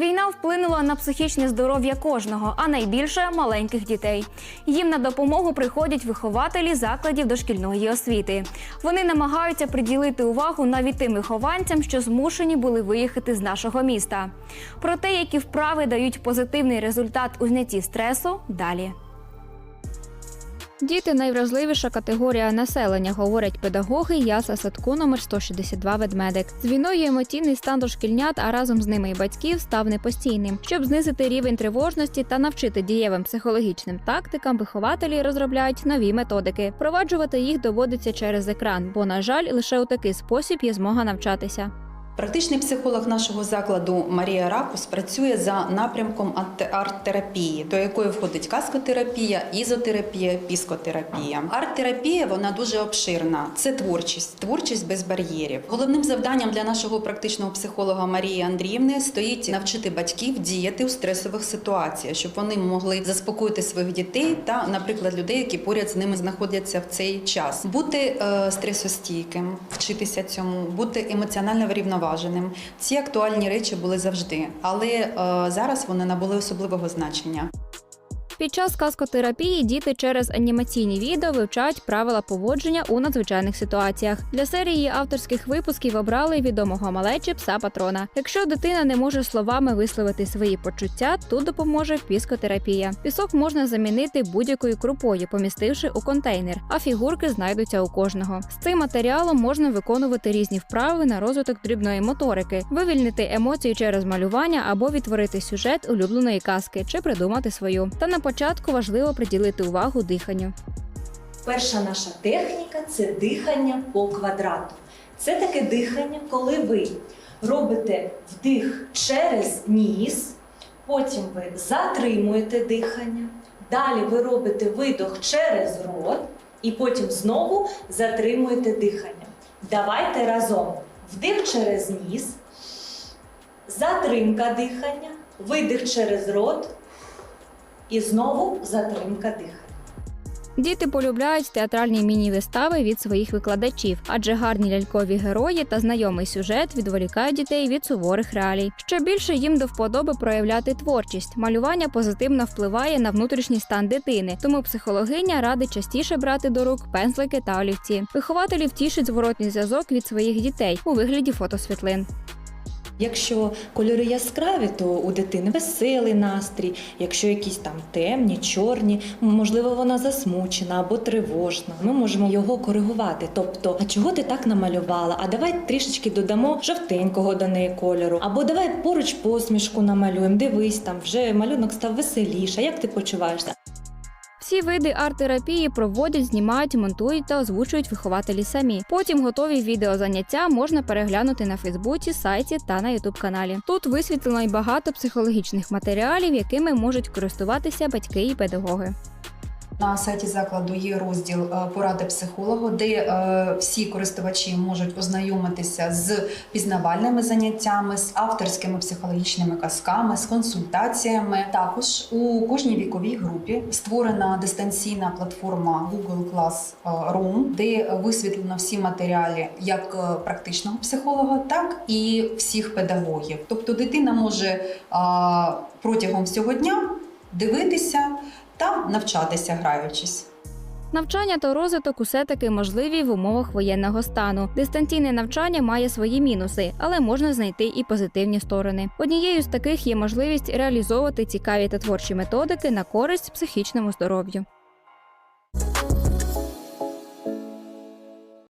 Війна вплинула на психічне здоров'я кожного, а найбільше маленьких дітей. Їм на допомогу приходять вихователі закладів дошкільної освіти. Вони намагаються приділити увагу навіть тим вихованцям, що змушені були виїхати з нашого міста. Про те, які вправи дають позитивний результат у знятті стресу, далі. Діти найвразливіша категорія населення, говорять педагоги ясла садку номер 162 ведмедик. З війною емоційний стан дошкільнят, а разом з ними і батьків став непостійним. Щоб знизити рівень тривожності та навчити дієвим психологічним тактикам, вихователі розробляють нові методики. Впроваджувати їх доводиться через екран, бо, на жаль, лише у такий спосіб є змога навчатися. Практичний психолог нашого закладу Марія Ракус працює за напрямком арт-терапії, до якої входить каскотерапія, ізотерапія, піскотерапія. Арт-терапія вона дуже обширна. Це творчість, творчість без бар'єрів. Головним завданням для нашого практичного психолога Марії Андріївни стоїть навчити батьків діяти у стресових ситуаціях, щоб вони могли заспокоїти своїх дітей та, наприклад, людей, які поряд з ними знаходяться в цей час. Бути е, стресостійким, вчитися цьому, бути емоціонально врівноваженим. Ці актуальні речі були завжди, але е, зараз вони набули особливого значення. Під час каскотерапії діти через анімаційні відео вивчають правила поводження у надзвичайних ситуаціях. Для серії авторських випусків обрали відомого малечі пса патрона. Якщо дитина не може словами висловити свої почуття, тут допоможе піскотерапія. Пісок можна замінити будь-якою крупою, помістивши у контейнер, а фігурки знайдуться у кожного. З цим матеріалом можна виконувати різні вправи на розвиток дрібної моторики, вивільнити емоції через малювання або відтворити сюжет улюбленої казки чи придумати свою. Та на початку важливо приділити увагу диханню. Перша наша техніка це дихання по квадрату. Це таке дихання, коли ви робите вдих через ніс, потім ви затримуєте дихання, далі ви робите видох через рот і потім знову затримуєте дихання. Давайте разом. Вдих через ніс, затримка дихання, видих через рот і знову затримка дихання. Діти полюбляють театральні міні-вистави від своїх викладачів, адже гарні лялькові герої та знайомий сюжет відволікають дітей від суворих реалій. Ще більше їм до вподоби проявляти творчість. Малювання позитивно впливає на внутрішній стан дитини, тому психологиня радить частіше брати до рук пензлики та олівці. Вихователі втішить зворотній зв'язок від своїх дітей у вигляді фотосвітлин. Якщо кольори яскраві, то у дитини веселий настрій. Якщо якісь там темні, чорні, можливо, вона засмучена або тривожна. Ми можемо його коригувати. Тобто, а чого ти так намалювала? А давай трішечки додамо жовтенького до неї кольору, або давай поруч посмішку намалюємо. Дивись, там вже малюнок став веселіше. Як ти почуваєшся? Всі види арт-терапії проводять, знімають, монтують та озвучують вихователі самі. Потім готові відеозаняття можна переглянути на Фейсбуці, сайті та на Ютуб каналі. Тут висвітлено й багато психологічних матеріалів, якими можуть користуватися батьки і педагоги. На сайті закладу є розділ е, поради психолога, де е, всі користувачі можуть ознайомитися з пізнавальними заняттями, з авторськими психологічними казками, з консультаціями. Також у кожній віковій групі створена дистанційна платформа Google Classroom, де висвітлено всі матеріали як е, практичного психолога, так і всіх педагогів. Тобто дитина може е, протягом всього дня дивитися та навчатися граючись. Навчання та розвиток усе таки можливі в умовах воєнного стану. Дистанційне навчання має свої мінуси, але можна знайти і позитивні сторони. Однією з таких є можливість реалізовувати цікаві та творчі методики на користь психічному здоров'ю.